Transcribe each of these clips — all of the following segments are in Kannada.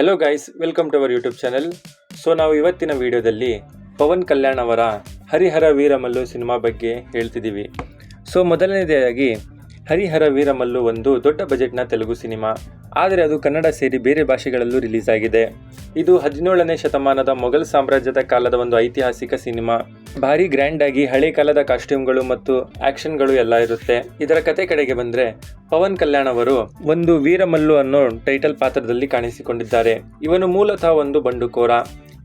Hello guys welcome to our YouTube channel so ನಾವು ಇವತ್ತಿನ ವಿಡಿಯೋದಲ್ಲಿ ಪವನ್ ಕಲ್ಯಾಣ್ ಅವರ ಹರಿಹರ ವೀರಮಲ್ಲು ಸಿನಿಮಾ ಬಗ್ಗೆ ಹೇಳ್ತಿದ್ದೀವಿ. ಸೊ ಮೊದಲನೇದಾಗಿ ಹರಿಹರ ವೀರಮಲ್ಲು ಒಂದು ದೊಡ್ಡ ಬಜೆಟ್ನ ತೆಲುಗು ಸಿನಿಮಾ. ಆದರೆ ಅದು ಕನ್ನಡ ಸೇರಿ ಬೇರೆ ಭಾಷೆಗಳಲ್ಲೂ ರಿಲೀಸ್ ಆಗಿದೆ. ಇದು ಹದಿನೇಳನೇ ಶತಮಾನದ ಮೊಘಲ್ ಸಾಮ್ರಾಜ್ಯದ ಕಾಲದ ಒಂದು ಐತಿಹಾಸಿಕ ಸಿನಿಮಾ. ಭಾರಿ ಗ್ರ್ಯಾಂಡ್ ಆಗಿ ಹಳೆ ಕಾಲದ ಕಾಸ್ಟ್ಯೂಮ್ಗಳು ಮತ್ತು ಆಕ್ಷನ್ಗಳು ಎಲ್ಲ ಇರುತ್ತೆ. ಇದರ ಕತೆ ಕಡೆಗೆ ಬಂದ್ರೆ ಪವನ್ ಕಲ್ಯಾಣ್ ಅವರು ಒಂದು ವೀರಮಲ್ಲು ಅನ್ನೋ ಟೈಟಲ್ ಪಾತ್ರದಲ್ಲಿ ಕಾಣಿಸಿಕೊಂಡಿದ್ದಾರೆ. ಇವನು ಮೂಲತಃ ಒಂದು ಬಂಡುಕೋರ.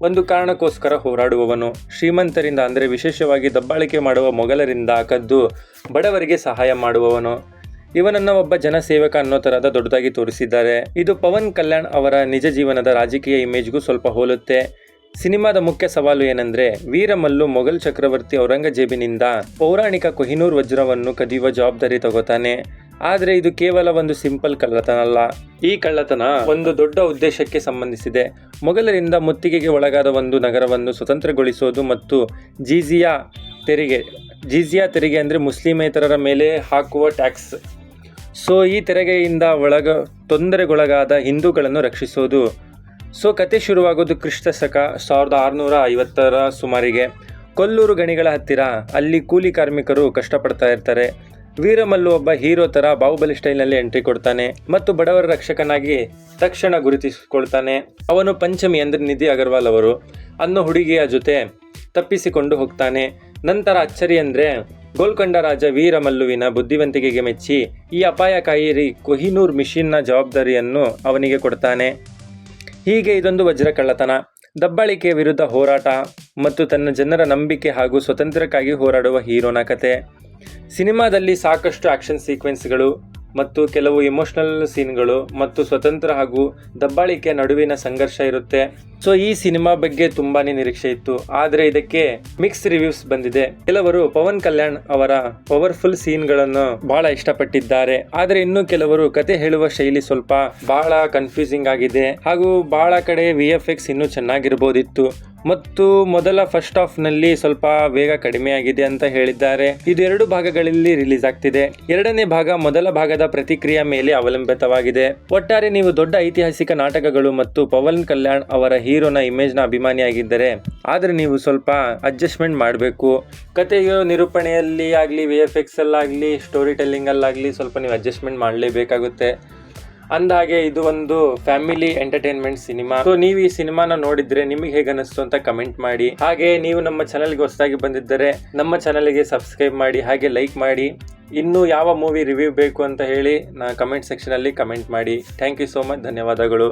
ಒಂದು ಕಾರಣಕ್ಕೋಸ್ಕರ ಹೋರಾಡುವವನು. ಶ್ರೀಮಂತರಿಂದ ಅಂದರೆ ವಿಶೇಷವಾಗಿ ದಬ್ಬಾಳಿಕೆ ಮಾಡುವ ಮೊಘಲರಿಂದ ಕದ್ದು ಬಡವರಿಗೆ ಸಹಾಯ ಮಾಡುವವನು. ಇವನನ್ನ ಒಬ್ಬ ಜನಸೇವಕ ಅನ್ನೋ ತರಹದ ದೊಡ್ಡದಾಗಿ ತೋರಿಸಿದ್ದಾರೆ. ಇದು ಪವನ್ ಕಲ್ಯಾಣ್ ಅವರ ನಿಜ ಜೀವನದ ರಾಜಕೀಯ ಇಮೇಜ್ಗೂ ಸ್ವಲ್ಪ ಹೋಲುತ್ತೆ. ಸಿನಿಮಾದ ಮುಖ್ಯ ಸವಾಲು ಏನಂದ್ರೆ, ವೀರಮಲ್ಲು ಮೊಘಲ್ ಚಕ್ರವರ್ತಿ ಔರಂಗಜೇಬಿನಿಂದ ಪೌರಾಣಿಕ ಕೊಹಿನೂರ್ ವಜ್ರವನ್ನು ಕದಿಯುವ ಜವಾಬ್ದಾರಿ ತಗೋತಾನೆ. ಆದರೆ ಇದು ಕೇವಲ ಒಂದು ಸಿಂಪಲ್ ಕಳ್ಳತನ ಅಲ್ಲ. ಈ ಕಳ್ಳತನ ಒಂದು ದೊಡ್ಡ ಉದ್ದೇಶಕ್ಕೆ ಸಂಬಂಧಿಸಿದೆ. ಮೊಘಲರಿಂದ ಮುತ್ತಿಗೆಗೆ ಒಳಗಾದ ಒಂದು ನಗರವನ್ನು ಸ್ವತಂತ್ರಗೊಳಿಸೋದು ಮತ್ತು ಜೀಜಿಯಾ ತೆರಿಗೆ ಜೀಜಿಯಾ ತೆರಿಗೆ ಅಂದರೆ ಮುಸ್ಲಿಮೇತರರ ಮೇಲೆ ಹಾಕುವ ಟ್ಯಾಕ್ಸ್. ಸೊ ಈ ತೆರಿಗೆಯಿಂದ ಒಳಗ ತೊಂದರೆಗೊಳಗಾದ ಹಿಂದೂಗಳನ್ನು ರಕ್ಷಿಸೋದು. ಸೊ ಕತೆ ಶುರುವಾಗೋದು ಕ್ರಿಸ್ತ ಶಕ ಸಾವಿರದ ಆರುನೂರ ಐವತ್ತರ ಸುಮಾರಿಗೆ. ಕೊಲ್ಲೂರು ಗಣಿಗಳ ಹತ್ತಿರ ಅಲ್ಲಿ ಕೂಲಿ ಕಾರ್ಮಿಕರು ಕಷ್ಟಪಡ್ತಾ ಇರ್ತಾರೆ. ವೀರಮಲ್ಲು ಒಬ್ಬ ಹೀರೋ ತರ ಬಾಹುಬಲಿ ಸ್ಟೈಲ್ನಲ್ಲಿ ಎಂಟ್ರಿ ಕೊಡ್ತಾನೆ ಮತ್ತು ಬಡವರ ರಕ್ಷಕನಾಗಿ ತಕ್ಷಣ ಗುರುತಿಸಿಕೊಳ್ತಾನೆ. ಅವನು ಪಂಚಮಿ ಅಂದ್ರೆ ನಿಧಿ ಅಗರ್ವಾಲ್ ಅವರು. ಅನ್ನೋ ಹುಡುಗಿಯ ಜೊತೆ ತಪ್ಪಿಸಿಕೊಂಡು ಹೋಗ್ತಾನೆ. ನಂತರ ಅಚ್ಚರಿ ಅಂದ್ರೆ ಗೋಲ್ಕೊಂಡ ರಾಜ ವೀರಮಲ್ಲುವಿನ ಬುದ್ಧಿವಂತಿಕೆಗೆ ಮೆಚ್ಚಿ ಈ ಅಪಾಯಕಾರಿ ಕೊಹಿನೂರ್ ಮಿಷಿನ್ನ ಜವಾಬ್ದಾರಿಯನ್ನು ಅವನಿಗೆ ಕೊಡ್ತಾನೆ. ಹೀಗೆ ಇದೊಂದು ವಜ್ರ ಕಳ್ಳತನ ದಬ್ಬಾಳಿಕೆಯ ವಿರುದ್ಧ ಹೋರಾಟ ಮತ್ತು ತನ್ನ ಜನರ ನಂಬಿಕೆ ಹಾಗೂ ಸ್ವತಂತ್ರಕ್ಕಾಗಿ ಹೋರಾಡುವ ಹೀರೋನ ಕತೆ. ಸಿನಿಮಾದಲ್ಲಿ ಸಾಕಷ್ಟು ಆಕ್ಷನ್ ಸೀಕ್ವೆನ್ಸ್ಗಳು ಮತ್ತು ಕೆಲವು ಇಮೋಷನಲ್ ಸೀನ್ಗಳು ಮತ್ತು ಸ್ವತಂತ್ರ ಹಾಗೂ ದಬ್ಬಾಳಿಕೆ ನಡುವಿನ ಸಂಘರ್ಷ ಇರುತ್ತೆ. ಸೊ ಈ ಸಿನಿಮಾ ಬಗ್ಗೆ ತುಂಬಾನೇ ನಿರೀಕ್ಷೆ ಇತ್ತು. ಆದರೆ ಇದಕ್ಕೆ ಮಿಕ್ಸ್ ರಿವ್ಯೂಸ್ ಬಂದಿದೆ. ಕೆಲವರು ಪವನ್ ಕಲ್ಯಾಣ್ ಅವರ ಪವರ್ಫುಲ್ ಸೀನ್ಗಳನ್ನು ಬಹಳ ಇಷ್ಟಪಟ್ಟಿದ್ದಾರೆ. ಆದರೆ ಇನ್ನು ಕೆಲವರು ಕತೆ ಹೇಳುವ ಶೈಲಿ ಸ್ವಲ್ಪ ಬಹಳ ಕನ್ಫ್ಯೂಸಿಂಗ್ ಆಗಿದೆ. ಹಾಗೂ ಬಹಳ ಕಡೆ ವಿ ಎಫ್ ಎಕ್ಸ್ ಇನ್ನೂ ಚೆನ್ನಾಗಿರ್ಬೋದಿತ್ತು. ಮತ್ತು ಮೊದಲ ಫಸ್ಟ್ ಹಾಫ್ನಲ್ಲಿ ಸ್ವಲ್ಪ ವೇಗ ಕಡಿಮೆ ಆಗಿದೆ ಅಂತ ಹೇಳಿದ್ದಾರೆ. ಇದು ಎರಡು ಭಾಗಗಳಲ್ಲಿ ರಿಲೀಸ್ ಆಗ್ತಿದೆ. ಎರಡನೇ ಭಾಗ ಮೊದಲ ಭಾಗದ ಪ್ರತಿಕ್ರಿಯೆ ಮೇಲೆ ಅವಲಂಬಿತವಾಗಿದೆ. ಒಟ್ಟಾರೆ ನೀವು ದೊಡ್ಡ ಐತಿಹಾಸಿಕ ನಾಟಕಗಳು ಮತ್ತು ಪವನ್ ಕಲ್ಯಾಣ್ ಅವರ ಹೀರೋನ ಇಮೇಜ್ನ ಅಭಿಮಾನಿಯಾಗಿದ್ದರೆ, ಆದರೆ ನೀವು ಸ್ವಲ್ಪ ಅಡ್ಜಸ್ಟ್ಮೆಂಟ್ ಮಾಡಬೇಕು. ಕತೆಯು ನಿರೂಪಣೆಯಲ್ಲಿ ಆಗಲಿ ವಿ ಎಫ್ ಎಕ್ಸ್ ಅಲ್ಲಾಗಲಿ ಸ್ಟೋರಿ ಟೆಲ್ಲಿಂಗ್ ಅಲ್ಲಾಗಲಿ ಸ್ವಲ್ಪ ನೀವು ಅಡ್ಜಸ್ಟ್ಮೆಂಟ್ ಮಾಡಲೇಬೇಕಾಗುತ್ತೆ. ಅಂದಹಾಗೆ ಇದು ಒಂದು ಫ್ಯಾಮಿಲಿ ಎಂಟರ್ಟೈನ್ಮೆಂಟ್ ಸಿನಿಮಾ. ಸೊ ನೀವು ಈ ಸಿನಿಮಾನ ನೋಡಿದ್ರೆ ನಿಮಗೆ ಹೇಗೆ ಅನಿಸ್ತು ಅಂತ ಕಮೆಂಟ್ ಮಾಡಿ. ಹಾಗೆ ನೀವು ನಮ್ಮ ಚಾನಲ್ಗೆ ಹೊಸದಾಗಿ ಬಂದಿದ್ದರೆ ನಮ್ಮ ಚಾನಲ್ಗೆ ಸಬ್ಸ್ಕ್ರೈಬ್ ಮಾಡಿ, ಹಾಗೆ ಲೈಕ್ ಮಾಡಿ. ಇನ್ನು ಯಾವ ಮೂವಿ ರಿವ್ಯೂ ಬೇಕು ಅಂತ ಹೇಳಿ, ನಾ ಕಮೆಂಟ್ ಸೆಕ್ಷನಲ್ಲಿ ಕಮೆಂಟ್ ಮಾಡಿ. ಥ್ಯಾಂಕ್ ಯು ಸೋ ಮಚ್ ಧನ್ಯವಾದಗಳು.